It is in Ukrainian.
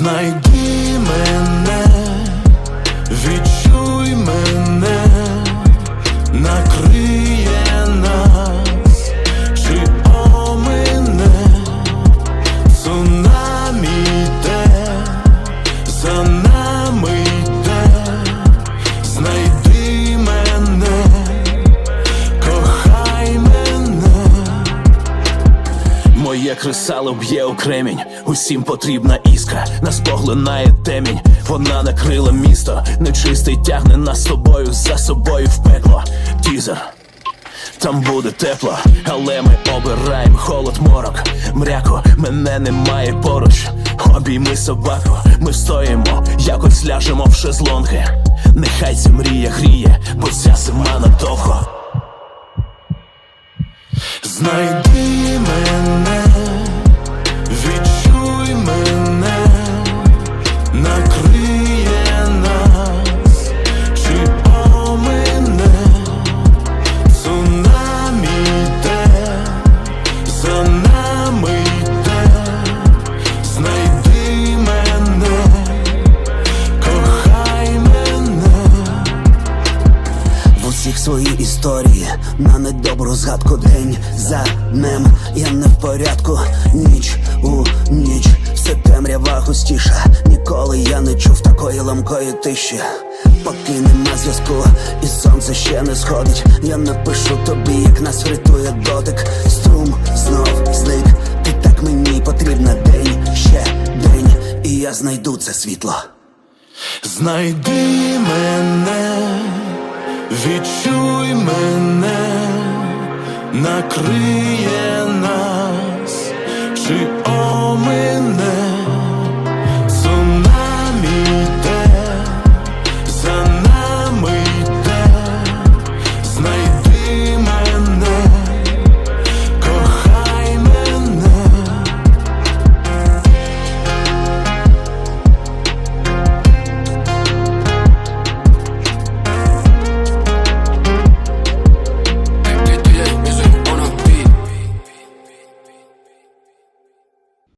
Знайди мене, відчуй мене, накрий. Сало б'є у усім потрібна іскра, нас поглинає темінь, вона накрила місто, нечистий тягне нас собою за собою в пекло. Тізер. Там буде тепло, але ми обираємо холод морок. Мряко, мене немає поруч. Обійми собаку, ми встоїмо, якось ляжемо в шезлонги. Нехай ця мрія гріє, бо ця зима надовго. Знайди свої історії на недобру згадку день за днем я не в порядку, ніч у ніч, все темрява густіша. Ніколи я не чув такої ламкої тиші. Поки нема зв'язку, і сонце ще не сходить. Я напишу тобі, як нас врятує дотик. Струм знов зник. Ти так мені потрібна день, ще день, і я знайду це світло. Знайди мене, відчуй мене, накриє нас, чи омине.